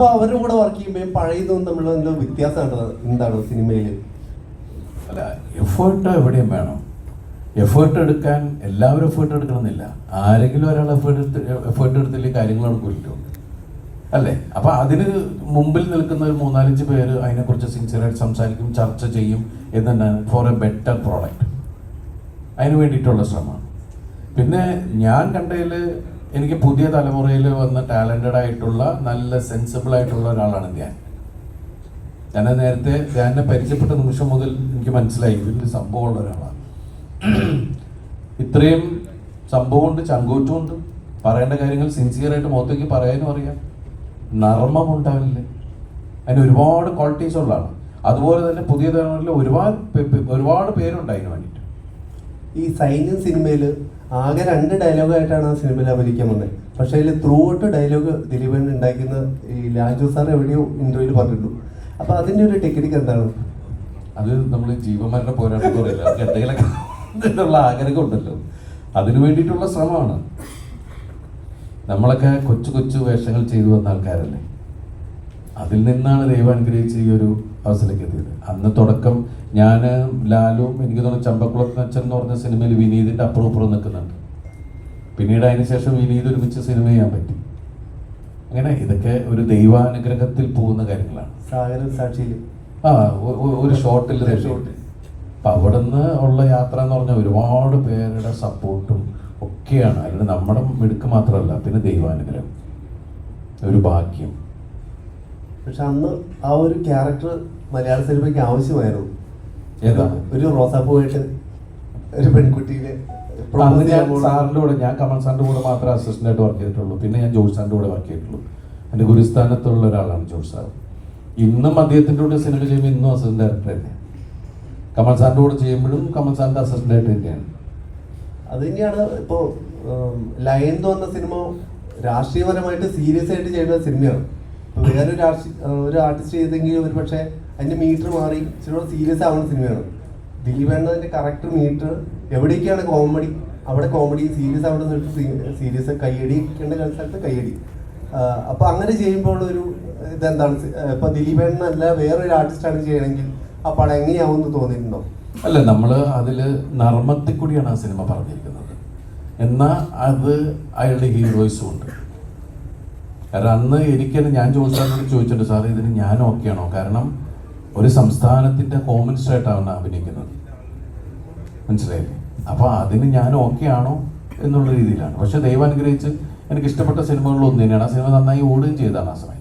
അപ്പൊ അവരുടെ കൂടെ വർക്ക് ചെയ്യുമ്പോൾ പഴയതും തമ്മിലുള്ള എന്തോ വ്യത്യാസമാണ് എന്താണ് സിനിമയിൽ? അല്ല എഫേർട്ട് എവിടെയും വേണം. എഫേർട്ട് എടുക്കാൻ എല്ലാവരും എഫേർട്ട് എടുക്കണമെന്നില്ല. ആരെങ്കിലും ഒരാൾ എഫേർട്ട് എടുത്ത് എഫേർട്ട് എടുത്തില്ലെങ്കിൽ കാര്യങ്ങൾ നടക്കില്ലല്ലോ അല്ലേ? അപ്പൊ അതിന് മുമ്പിൽ നിൽക്കുന്ന ഒരു മൂന്നാലഞ്ച് പേര് അതിനെക്കുറിച്ച് സിൻസിയറായിട്ട് സംസാരിക്കും ചർച്ച ചെയ്യും എന്നുണ്ടാണ് ഫോർ എ ബെറ്റർ പ്രോഡക്റ്റ് അതിന് വേണ്ടിയിട്ടുള്ള ശ്രമമാണ് പിന്നെ ഞാൻ കണ്ടതിൽ എനിക്ക് പുതിയ തലമുറയിൽ വന്ന ടാലന്റഡ് ആയിട്ടുള്ള നല്ല സെൻസിബിൾ ആയിട്ടുള്ള ഒരാളാണ് ഞാൻ ഞാൻ നേരത്തെ ധ്യാനെ പരിചയപ്പെട്ട നിമിഷം മുതൽ എനിക്ക് മനസ്സിലായി. ഇതിൽ സംഭവമുള്ള ഒരാളാണ്. ഇത്രയും സംഭവമുണ്ട് ചങ്കൂറ്റുമുണ്ട്. പറയേണ്ട കാര്യങ്ങൾ സിൻസിയറായിട്ട് മുഖത്തേക്ക് പറയാനും അറിയാം. നർമ്മം ഉണ്ടാവില്ലേ അതിന് ഒരുപാട് ക്വാളിറ്റീസ് ഉള്ളതാണ്. അതുപോലെ തന്നെ പുതിയ തലമുറയിൽ ഒരുപാട് ഒരുപാട് പേരുണ്ട് അതിന് വേണ്ടിയിട്ട്. ഈ സൈന്യം സിനിമയിൽ ആകെ രണ്ട് ഡയലോഗായിട്ടാണ് ആ സിനിമയിൽ അഭിനയിക്കാൻ വന്നത് പക്ഷേ അതിൽ ത്രൂ ഔട്ട് ഡയലോഗ് ദിലീപൻ ഉണ്ടാക്കുന്ന ഈ ലാജു സാർ എവിടെയോ ഇന്റർവ്യൂവിൽ പറഞ്ഞിട്ടു. അപ്പൊ അതിന്റെ ഒരു ടെക്നിക്ക് എന്താണ്? അത് നമ്മൾ ജീവന്മാരുടെ പോരാട്ടം പറയില്ല? ആഗ്രഹം ഉണ്ടല്ലോ. അതിനു വേണ്ടിയിട്ടുള്ള ശ്രമമാണ്. നമ്മളൊക്കെ കൊച്ചു കൊച്ചു വേഷങ്ങൾ ചെയ്തു വന്ന ആൾക്കാരല്ലേ? അതിൽ നിന്നാണ് ദൈവം അനുഗ്രഹിച്ച് ഈ ഒരു അവസ്ഥയിലേക്ക് എത്തിയത് അന്ന് തുടക്കം ഞാൻ ലാലും എനിക്ക് തോന്നുന്നു ചമ്പക്കുളത്തച്ഛൻ എന്ന് പറഞ്ഞ സിനിമയിൽ വിനീതിന്റെ അപ്പുറം ഇപ്പുറം നിൽക്കുന്നുണ്ട്. പിന്നീട് അതിന് ശേഷം വിനീത് ഒരുമിച്ച് സിനിമ ചെയ്യാൻ പറ്റി. അങ്ങനെ ഇതൊക്കെ ഒരു ദൈവാനുഗ്രഹത്തിൽ പോകുന്ന കാര്യങ്ങളാണ്. സാക്ഷിയിൽ ആ ഒരു ഷോട്ടിൽ ഷോട്ട്. അപ്പം അവിടെ നിന്ന് ഉള്ള യാത്ര എന്ന് പറഞ്ഞാൽ ഒരുപാട് പേരുടെ സപ്പോർട്ടും ഒക്കെയാണ്. അതിന് നമ്മുടെ മിടുക്ക് മാത്രമല്ല പിന്നെ ദൈവാനുഗ്രഹം. ഒരു ഭാഗ്യം. പക്ഷെ അന്ന് ആ ഒരു ക്യാരക്ടർ മലയാള സിനിമയ്ക്ക് ആവശ്യമായിരുന്നു. ഒരു റോസാപ്പൂവായിട്ട് ഒരു പെൺകുട്ടിയിലെ സാറിന്റെ ഞാൻ സാറിന്റെ കൂടെ ഞാൻ കമൽ സാറിന്റെ കൂടെ മാത്രമേ അസിസ്റ്റന്റ് ആയിട്ട് വർക്ക് ചെയ്തിട്ടുള്ളൂ. പിന്നെ ഞാൻ ജോർജ് സാറിന്റെ കൂടെ വർക്ക് ചെയ്തിട്ടുള്ളൂ. എന്റെ ഗുരുസ്ഥാനത്തുള്ള ഒരാളാണ് ജോർജ് സാർ ഇന്നും അദ്ദേഹത്തിന്റെ കൂടെ സിനിമ ചെയ്യുമ്പോൾ ഇന്നും അസിസ്റ്റന്റ് ഡയറക്ടർ തന്നെ കമൽ സാറിന്റെ കൂടെ ചെയ്യുമ്പോഴും കമൽ സാറിന്റെ അസിസ്റ്റന്റ് ആയിട്ട് തന്നെയാണ്. അത് തന്നെയാണ് ഇപ്പോ ലയൻ എന്ന് പറഞ്ഞ സിനിമ രാഷ്ട്രീയപരമായിട്ട് സീരിയസ് ആയിട്ട് ചെയ്യുന്ന സിനിമയാണ്. വേറൊരു രാഷ്ട്രീയ ഒരു ആർട്ടിസ്റ്റ് ചെയ്തെങ്കിൽ ഒരു പക്ഷേ അതിന്റെ മീറ്റർ മാറി ഇച്ചിരി സീരിയസ് ആവുന്ന സിനിമയാണ് ദിലീപ് അതിന്റെ കറക്റ്റ് മീറ്റർ എവിടേക്കാണ് കോമഡി അവിടെ കോമഡി സീരിയസ് ആവുന്ന സ്ഥലത്ത് സീരിയസ് കയ്യടി ക്കേണ്ട സ്ഥലത്ത് കയ്യടി. ആഹ് അപ്പൊ അങ്ങനെ ചെയ്യുമ്പോൾ ഒരു ഇതെന്താണ്? ഇപ്പൊ ദിലീപ് ഇപ്പൊ ദിലീപേണ്ണല്ല വേറൊരു ആർട്ടിസ്റ്റാണ് ചെയ്യണമെങ്കിൽ ആ പടം എങ്ങനെയാവുമെന്ന് തോന്നിയിട്ടുണ്ടോ? അല്ല നമ്മൾ അതിൽ നർമ്മത്തിൽ കൂടിയാണ് ആ സിനിമ പറഞ്ഞിരിക്കുന്നത്. എന്നാ അത് അയാളുടെ ഹീറോയിസും ഉണ്ട്. കാരണം അന്ന് എനിക്ക് ഞാൻ ചോദിച്ചാൽ ചോദിച്ചിട്ടുണ്ട് സാർ ഇതിന് ഞാൻ ഓക്കെയാണോ കാരണം ഒരു സംസ്ഥാനത്തിന്റെ ഹോം മിനിസ്റ്റർ ആയിട്ടാണ് അഭിനയിക്കുന്നത്. മനസ്സിലായില്ലേ? അപ്പോൾ അതിന് ഞാൻ ഓക്കെ ആണോ എന്നുള്ള രീതിയിലാണ്. പക്ഷെ ദൈവം അനുഗ്രഹിച്ച് എനിക്ക് ഇഷ്ടപ്പെട്ട സിനിമകളിൽ ഒന്ന് തന്നെയാണ്. ആ സിനിമ നന്നായി ഓടുകയും ചെയ്തതാണ് ആ സമയത്ത്